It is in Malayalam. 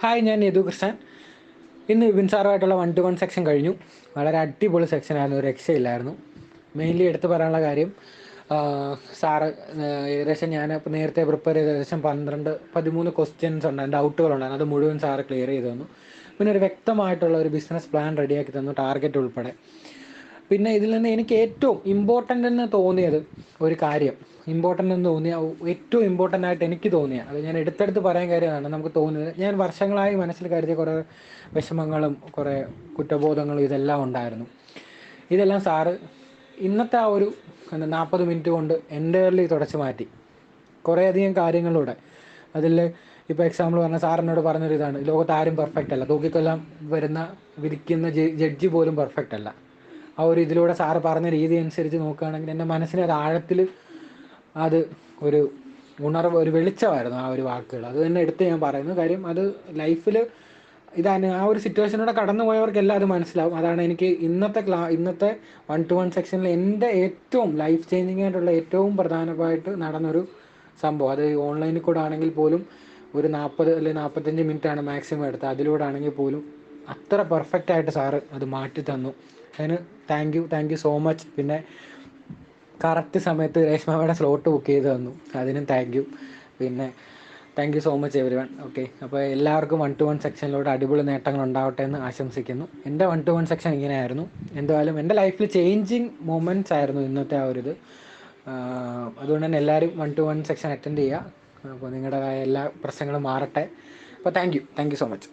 ഹായ് ഞാൻ യദു കൃഷ്ണൻ. ഇന്ന് വിപിൻ സാറുമായിട്ടുള്ള വൺ ടു വൺ സെക്ഷൻ കഴിഞ്ഞു. വളരെ അടിപൊളി സെക്ഷനായിരുന്നു ഒരു രക്ഷയില്ലായിരുന്നു മെയിൻലി എടുത്തു പറയാനുള്ള കാര്യം സാറ് ഏകദേശം ഞാൻ നേരത്തെ പ്രിപ്പയർ ചെയ്ത ഏകദേശം പന്ത്രണ്ട് പതിമൂന്ന് ക്വസ്റ്റ്യൻസ് ഉണ്ടായിരുന്നു. ഡൗട്ടുകളുണ്ടായിരുന്നു അത് മുഴുവൻ സാറ് ക്ലിയർ ചെയ്തു തന്നു. പിന്നെ ഒരു വ്യക്തമായിട്ടുള്ള ഒരു ബിസിനസ് പ്ലാൻ റെഡിയാക്കി തന്നു. ടാർഗറ്റ് ഉൾപ്പെടെ. പിന്നെ ഇതിൽ നിന്ന് എനിക്ക് ഏറ്റവും ഇമ്പോർട്ടന്റ് എന്ന് തോന്നിയത് ഒരു കാര്യം. ഇമ്പോർട്ടന്റ് എന്ന് തോന്നിയ ഏറ്റവും ഇമ്പോർട്ടന്റ് ആയിട്ട് എനിക്ക് തോന്നിയ അത് ഞാൻ എടുത്തെടുത്ത് പറയാൻ കാര്യമാണ് നമുക്ക് തോന്നിയത് ഞാൻ വർഷങ്ങളായി മനസ്സിൽ കരുതിയ കുറേ വിഷമങ്ങളും കുറേ കുറ്റബോധങ്ങളും ഇതെല്ലാം ഉണ്ടായിരുന്നു. ഇതെല്ലാം സാറ് ഇന്നത്തെ ആ ഒരു എന്താ നാൽപ്പത് മിനിറ്റ് കൊണ്ട് എന്റയർലി തുടച്ചു മാറ്റി. കുറേയധികം കാര്യങ്ങളിലൂടെ. അതിൽ ഇപ്പോൾ എക്സാമ്പിൾ പറഞ്ഞ സാറിനോട് പറഞ്ഞൊരു ഇതാണ് ലോകത്ത് ആരും പെർഫെക്റ്റ് അല്ല. തൂക്കിക്കൊല്ലാൻ വരുന്ന വിധിക്കുന്ന ജഡ്ജി പോലും പെർഫെക്റ്റ് അല്ല. ആ ഒരു ഇതിലൂടെ സാറ് പറഞ്ഞ രീതി അനുസരിച്ച് നോക്കുകയാണെങ്കിൽ എന്റെ മനസ്സിന് ഒരു ആഴത്തിൽ അത് ഒരു ഉണർവ് ഒരു വെളിച്ചമായിരുന്നു ആ ഒരു വാക്കുകൾ. അത് തന്നെ എടുത്ത് ഞാൻ പറയുന്നു. കാര്യം അത് ലൈഫിൽ ഇതാണ്. ആ ഒരു സിറ്റുവേഷനിലൂടെ കടന്നു പോയവർക്കെല്ലാം അത് മനസ്സിലാവും. അതാണ് എനിക്ക് ഇന്നത്തെ ക്ലാ ഇന്നത്തെ വൺ ടു വൺ സെക്ഷനിൽ എന്റെ ഏറ്റവും ലൈഫ് ചേഞ്ചിങ് ആയിട്ടുള്ള ഏറ്റവും പ്രധാനമായിട്ട് നടന്നൊരു സംഭവം. അത് ഓൺലൈനിൽ കൂടെ ആണെങ്കിൽ പോലും ഒരു നാൽപ്പത് അല്ലെങ്കിൽ നാൽപ്പത്തഞ്ച് മിനിറ്റ് ആണ് മാക്സിമം എടുത്തത്. അതിലൂടെ ആണെങ്കിൽ പോലും അത്ര പെർഫെക്റ്റ് ആയിട്ട് സാറ് അത് മാറ്റി തന്നു. അതിന് thank you thank you so much പിന്നെ കറക്റ്റ് സമയത്ത് രേഷ്മയുടെ സ്ലോട്ട് ബുക്ക് ചെയ്ത് തന്നു. അതിനും താങ്ക് യു പിന്നെ thank you so much everyone okay അപ്പോൾ എല്ലാവർക്കും വൺ ടു വൺ സെക്ഷനിലൂടെ അടിപൊളി നേട്ടങ്ങൾ ഉണ്ടാവട്ടെ എന്ന് ആശംസിക്കുന്നു. എന്റെ വൺ ടു വൺ സെക്ഷൻ ഇങ്ങനെയായിരുന്നു. എന്തായാലും എന്റെ ലൈഫിൽ ചേഞ്ചിങ് മൂമെന്റ്സ് ആയിരുന്നു ഇന്നത്തെ ആ ഒരു ഇത്. അതുകൊണ്ട് തന്നെ എല്ലാവരും one two one section attend ചെയ്യുക. അപ്പോൾ നിങ്ങളുടെ എല്ലാ പ്രശ്നങ്ങളും മാറട്ടെ. അപ്പോൾ thank you thank you so much